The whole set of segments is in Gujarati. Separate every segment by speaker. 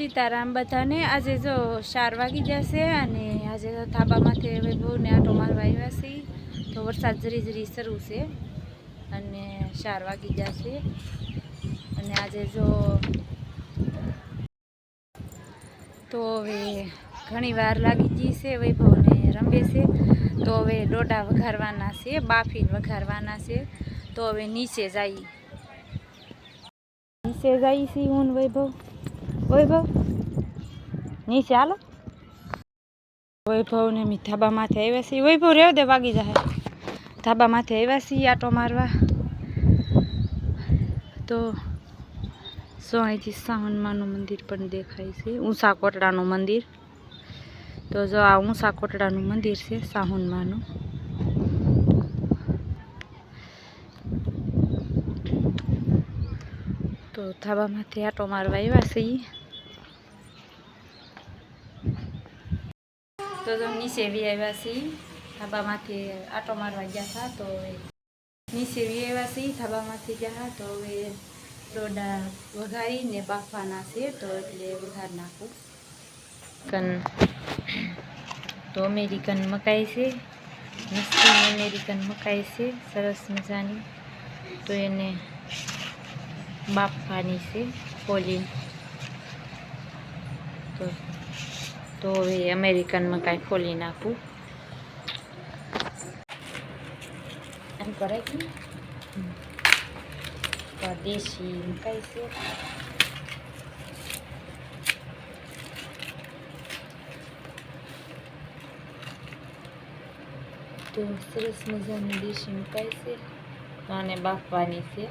Speaker 1: સીતારામ બધાને. આજે જો ચાર વાગી જશે અને આજે તો ધાબામાંથી હવે બહુને આટો મારવા આવ્યા છે. તો વરસાદ જરી જરી શરૂ છે અને ચાર વાગી જશે. અને આજે જો તો હવે ઘણી વાર લાગી ગઈ છે, વૈભવને રમે છે. તો હવે ડોડા વઘારવાના છે, બાફીન વઘારવાના છે. તો હવે નીચે જાય નીચે જઈ છીએ હું વૈભવ. વૈભવ નીચે હાલો. વૈભવ ને મી ધાબા માથે આવ્યા છીએ. વૈભવ રહેવા દે વાગી જાય ધાબા માથે આવ્યા છીએ આટો મારવા. તો સો અહીંથી સાવનમાનું મંદિર પણ દેખાય છે. ઊંસા કોટડાનું મંદિર. તો જો આ ઊંસા કોટડાનું મંદિર છે સાહુનમાનું તો ધાબામાંથી આટો મારવા આવ્યા છીએ. તો જો નીચે આવ્યા છીએ ધાબામાંથી આટો મારવા ગયા હતા, તો નીચે વી આવ્યા છીએ ધાબામાંથી ગયા હતા, તો હવે ડોડા વઘારીને બાફવાના છે, તો એટલે વઘાર નાખું. કન તો અમેરિકન મકાઈ છે, મસ્તી અમેરિકન મકાઈ છે, સરસ મજાની. તો એને બાફવાની છે ફોલી તો તો હવે અમેરિકનમાં કાંઈ ખોલી નાખું. એમ કરે કે દેશી મકાઈ છે. તો સરસ મજાની દેશી મૂકાય છે. અને બાફવાની છે.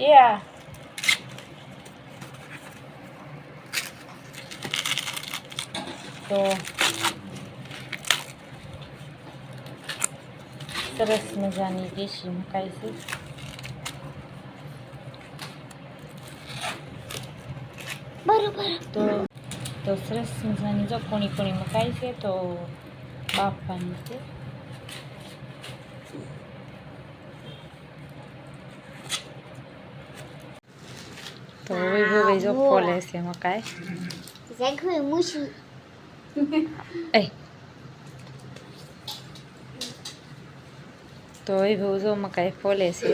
Speaker 1: Yeah. તો સરસ મજાની દેશી મકાઈ છે તો તો સરસ મજાની જો કોણી કોણી મકાઈ છે તો બાફવાની છે તો વૈભવ જો ફોલે છે મકાઈ
Speaker 2: Zagły musi.
Speaker 1: એ. તો વૈભવ જો મકાય ફોલે છે.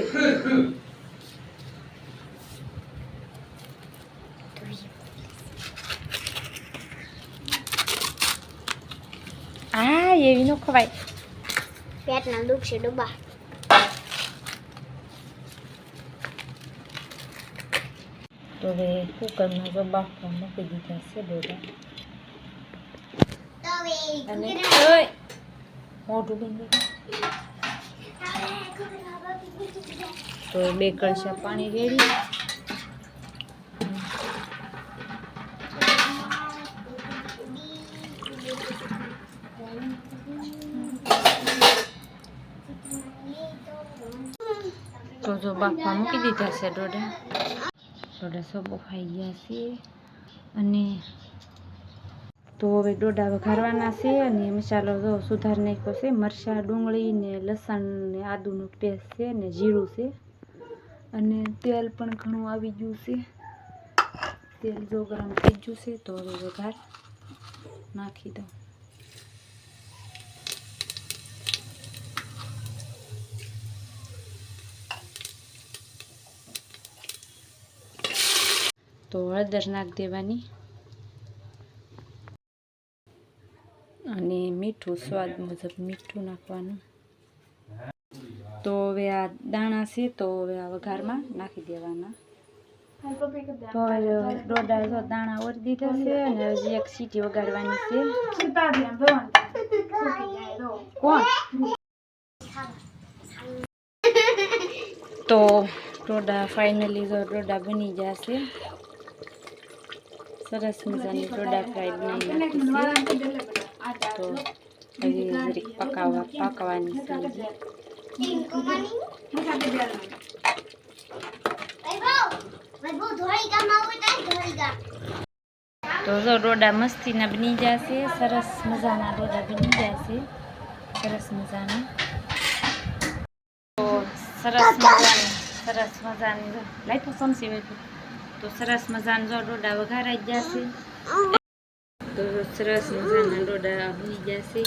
Speaker 1: આ એવી નો ખવાય.
Speaker 2: પેટના દુખશે ડબ્બા
Speaker 1: તો હવે કુકરમાં જો બાફવા મૂકી દીધા છે ડોડા અને મોઢું બંધ તો બે કળશા પાણી રેડી તો જો બાફવા મૂકી દીધા છે ડોડા ડોડા સૌ બફાઈ ગયા છે અને તો હવે ડોડા વઘારવાના છે અને મસાલો જો સુધાર નાખ્યો છે. મરચાં, ડુંગળી ને લસણ ને આદુનું પેસ્ટ છે ને જીરું છે. અને તેલ પણ ઘણું આવી ગયું છે. તેલ જો ગરમ થઈ ગયું છે તો હવે વઘાર નાખી દઉં. તો હળદર નાખ દેવાની. અને મીઠું સ્વાદ મુજબ મીઠું નાખવાનું. તો હવે આ દાણા છે તો હવે આ વઘારમાં નાખી દેવાના. તો હવે ડોડા જો દાણા ઓરી દીધા છે અને હજી એક સીટી વગાડવાની છે. કોણ? તો ડોડા ફાઇનલી જો ડોડા બની જશે સરસ મજાની ટોડા ફ્રાય બનાવી નાખી છે. તો જરીક પકાવવા પાકવાની છે. તો જો ડોડા મસ્તીના બની જશે સરસ મજાના ડોડા બની જશે સરસ મજાના. સરસ મજાની સરસ મજાની જો લાઈ તો સમસી હોય તો. સરસ મજાના જો ડોડા વઘારાઈ જશે તો સરસ મજાના ડોડા ગયા છે